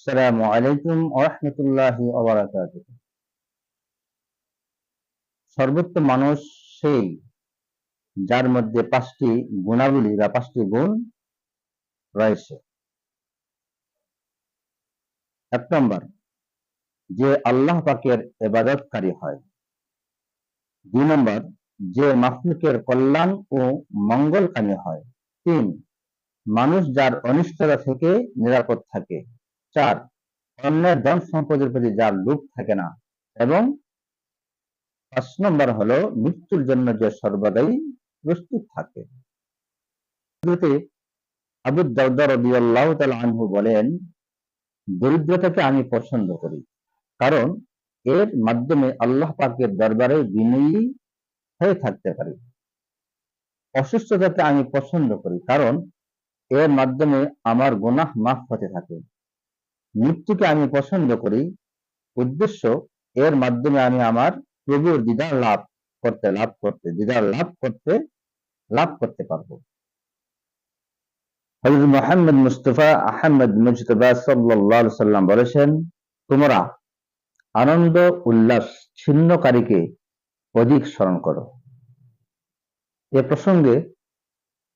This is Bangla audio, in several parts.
আসসালামু আলাইকুম ওরহমতুল্লাহি ওবারাকাতুহ সর্বোত্তম মানুষ সেই যার মধ্যে পাঁচটি গুণাবলী বা পাঁচটি গুণ রয়েছে। এক নম্বর, যে আল্লাহ পাকের এবাদতকারী হয়। দুই নম্বর, যে মাফলুকের কল্যাণ ও মঙ্গলকামী হয়। তিন, মানুষ যার অনিষ্টতা থেকে নিরাপদ থাকে। চার, অন্যের ধন সম্পদের প্রতি যার লোভ থাকে না। এবং পাঁচ নম্বর হলো, মৃত্যুর জন্য যে সর্বদাই প্রস্তুত থাকে। আবু রাদিয়াল্লাহু তাআলা আনহু বলেন, দরিদ্রতাকে আমি পছন্দ করি। কারণ এর মাধ্যমে আল্লাহ পাকের দরবারে বিনয়ী হয়ে থাকতে পারি। অসুস্থতাকে আমি পছন্দ করি। কারণ এর মাধ্যমে আমার গুনাহ মাফ হতে থাকে। মৃত্যুকে আমি পছন্দ করি, উদ্দেশ্য এর মাধ্যমে আমি আমার প্রভুর দিদার লাভ করতে লাভ করতে, দিদার লাভ করতে লাভ করতে পারব। হযরত মুহাম্মদ মুস্তাফা আহমদ মুজতবা আলাইহি সাল্লাম বলেছেন, তোমরা আনন্দ, উল্লাস, ছিন্নকারীকে অধিক স্মরণ করো। এ প্রসঙ্গে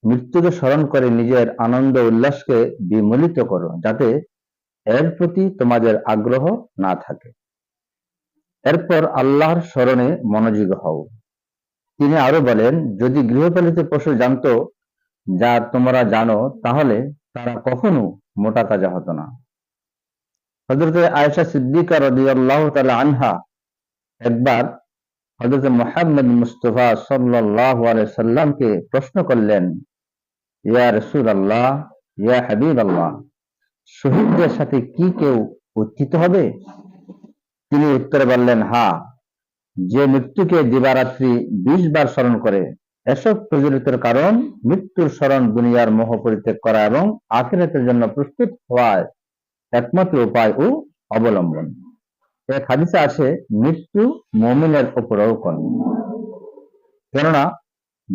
মৃত্যুকে স্মরণ করে নিজের আনন্দ, উল্লাসকে বিমলিত করো, যাতে এর প্রতি তোমাদের আগ্রহ না থাকে। এরপর আল্লাহর স্মরণে মনোযোগী হও। তিনি আরও বলেন, যদি গৃহপালিত পশু জানতো, যা তোমরা জানো, তাহলে তারা কখনো মোটা তাজা হতো না। হজরত আয়েশা সিদ্দিকা রাদিয়াল্লাহু তাআলা আনহা একবার হজরত মোহাম্মদ মুস্তফা আলাইহি সাল্লামকে প্রশ্ন করলেন, ইয়া রসুল আল্লাহ ইয়া হাবিবাল্লাহ। শহীদদের সাথে কি কেউ উত্থিত হবে? তিনি উত্তরে বললেন, হা, যে মৃত্যুকে দিবারাত্রি বিশ বার স্মরণ করে, এসব প্রচলিতের কারণ মৃত্যুর স্মরণ দুনিয়ার মোহ পরিত্যাগ করা এবং আখিরাতের জন্য প্রস্তুত হওয়ার একমাত্র উপায় ও অবলম্বন। এক হাদিসে আছে, মৃত্যু মমিনের উপরেও কন কেননা,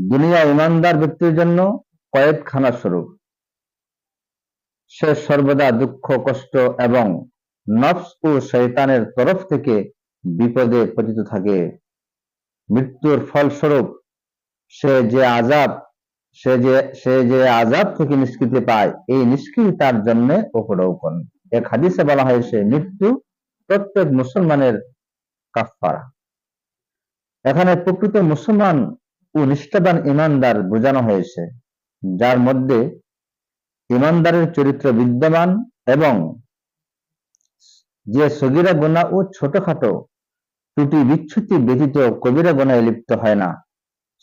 দুনিয়া ইমানদার ব্যক্তির জন্য কয়েকখানা স্বরূপ। সে সর্বদা দুঃখ, কষ্ট এবং নফস ও শয়তানের তরফ থেকে বিপদে পতিত থাকে। মৃত্যুর ফলস্বরূপ সে যে আজাব, সে যে সে যে আজাব থেকে নিষ্কৃতি পায়, এই নিষ্কৃতি তার জন্য উপরৌকন এক হাদিসে বলা হয়েছে মৃত্যু প্রত্যেক মুসলমানের কাফারা এখানে প্রকৃত মুসলমান ও নিষ্ঠাবান ইমানদার বোঝানো হয়েছে, যার মধ্যে ইমানদারের চরিত্র বিদ্যমান এবং যে সগিরা গোনা ও ছোটখাটো ত্রুটি বিচ্ছুতি ব্যতীত কবিরা গোনায় লিপ্ত হয় না।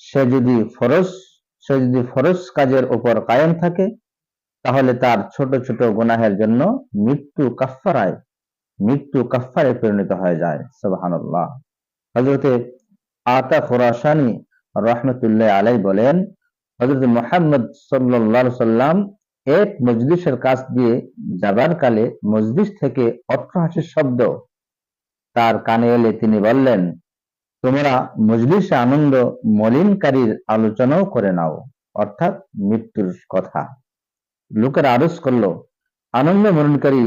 সে যদি ফরজ, সে যদি ফরজ কাজের উপর কায়েম থাকে, তাহলে তার ছোট ছোট গুনাহের জন্য মৃত্যু কাফারায় মৃত্যু কাফারে পরিণত হয়ে যায়। সুবহানাল্লাহ। হযরতে আতা খোরাসানি রহমতুল্লাহ আলাই বলেন, হযরত মোহাম্মদ সাল্লাল্লাহু সাল্লাম এক মজলিসের কাছ দিয়ে যাবার কালে মজলিস থেকে অট্টহাসির শব্দ। তার কানে এলে তিনি বললেন, তোমরা মজলিসে আনন্দ মলিনকারীর আলোচনাও করে নাও, অর্থাৎ মৃত্যুর কথা। লোকের আরজ করল, আনন্দ মরণকারী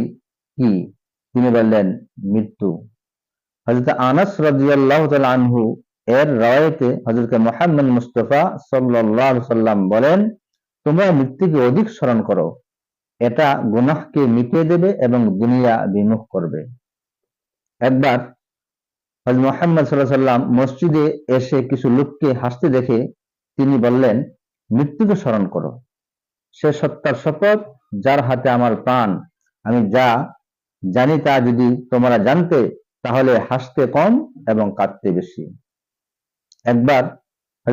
কি? তিনি বললেন, মৃত্যু। হজরত আনাস রাজিয়াল্লাহ আনহু এর রায়তে হজরত মোহাম্মদ মুস্তফা সাল্লাহ সাল্লাম বলেন তোমরা মৃত্যুকে অধিক স্মরণ করো। এটা গুনাহকে মিটিয়ে দেবে এবং দুনিয়া বিমুখ করবে। একবার হজরত মোহাম্মদ সাল্লাহ সাল্লাম মসজিদে এসে কিছু লোককে হাসতে দেখে তিনি বললেন, মৃত্যুকে স্মরণ করো। সে সত্তার শপথ, যার হাতে আমার প্রাণ। আমি যা জানি তা যদি তোমরা জানতে, তাহলে হাসতে কম এবং কাঁদতে বেশি। একবার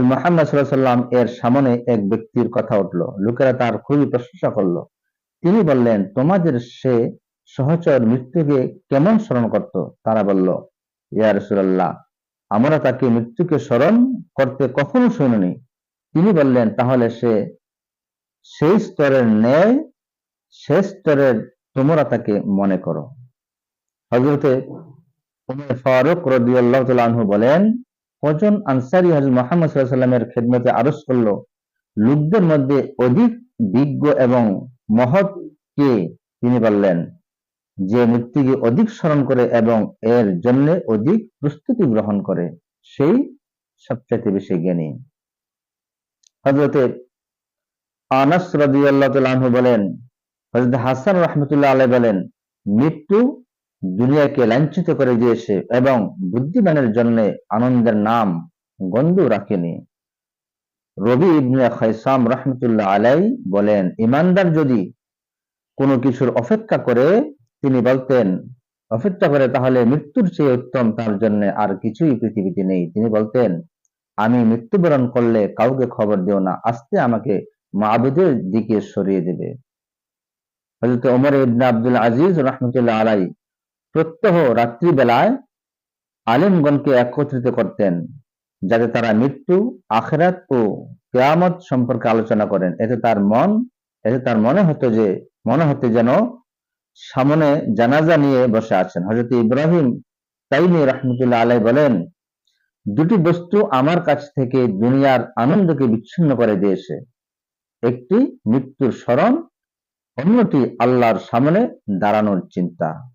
মোহাম্মদ সাল্লাম এর সামনে এক ব্যক্তির কথা উঠল। লোকেরা তার খুবই প্রশংসা করল। তিনি বললেন, তোমাদের সে সহচর মৃত্যুকে কেমন স্মরণ করত? তারা বলল, ইয়া রসুল্লাহ আমরা তাকে মৃত্যুকে স্মরণ করতে কখনো শুনিনি। তিনি বললেন, তাহলে সে সেই স্তরের ন্যায়, সে স্তরের তোমরা তাকে মনে করো। হজরতে ফারুক রদিয়াল্লাহ বলেন কজন আনসারি হজরত মোহাম্মদ সাল্লামের খেদমতে আরজ করল? লোকদের মধ্যে অধিক বিজ্ঞ এবং মহৎ কে তিনি বললেন? যে মৃত্যুকে অধিক স্মরণ করে এবং এর জন্য অধিক প্রস্তুতি গ্রহণ করে, সেই সবচাইতে বেশি জ্ঞানী। হজরতে আনাস রাদিয়াল্লাহু তাআলা বলেন হজরত হাসান রহমতুল্লাহ আলাই বলেন, মৃত্যু দুনিয়াকে লাঞ্ছিত করে দিয়েছে এবং বুদ্ধিমানের জন্য আনন্দের নাম গন্ধ রাখেনি। রবি ইবনে খাইসাম রহমতুল্লাহ আলাই বলেন, ইমানদার যদি কোনো কিছুর অপেক্ষা করে, তিনি বলতেন, অপেক্ষা করে তাহলে মৃত্যুর চেয়ে উত্তম, তার জন্য আর কিছুই পৃথিবীতে নেই। তিনি বলতেন, আমি মৃত্যুবরণ করলে কাউকে খবর দিও না, আস্তে আমাকে মাহবুদের দিকে সরিয়ে দেবে। হজরত ওমর ইবনে আব্দুল আজিজ রহমতুল্লাহ আলাই প্রত্যহ রাত্রিবেলায় আলিমগণকে একত্রিত করতেন, যাতে তারা মৃত্যু, আখেরাত ও কেয়ামত সম্পর্কে আলোচনা করেন। এতে তার মন, এতে তার মনে হতো যে, মনে হতে যেন সামনে জানাজা নিয়ে বসে আছেন। হজরত ইব্রাহিম তাইমি রহমতুল্লাহ আলাই বলেন, দুটি বস্তু আমার কাছ থেকে দুনিয়ার আনন্দকে বিচ্ছিন্ন করে দিয়েছে। একটি মৃত্যুর স্মরণ, অন্যটি আল্লাহর সামনে দাঁড়ানোর চিন্তা।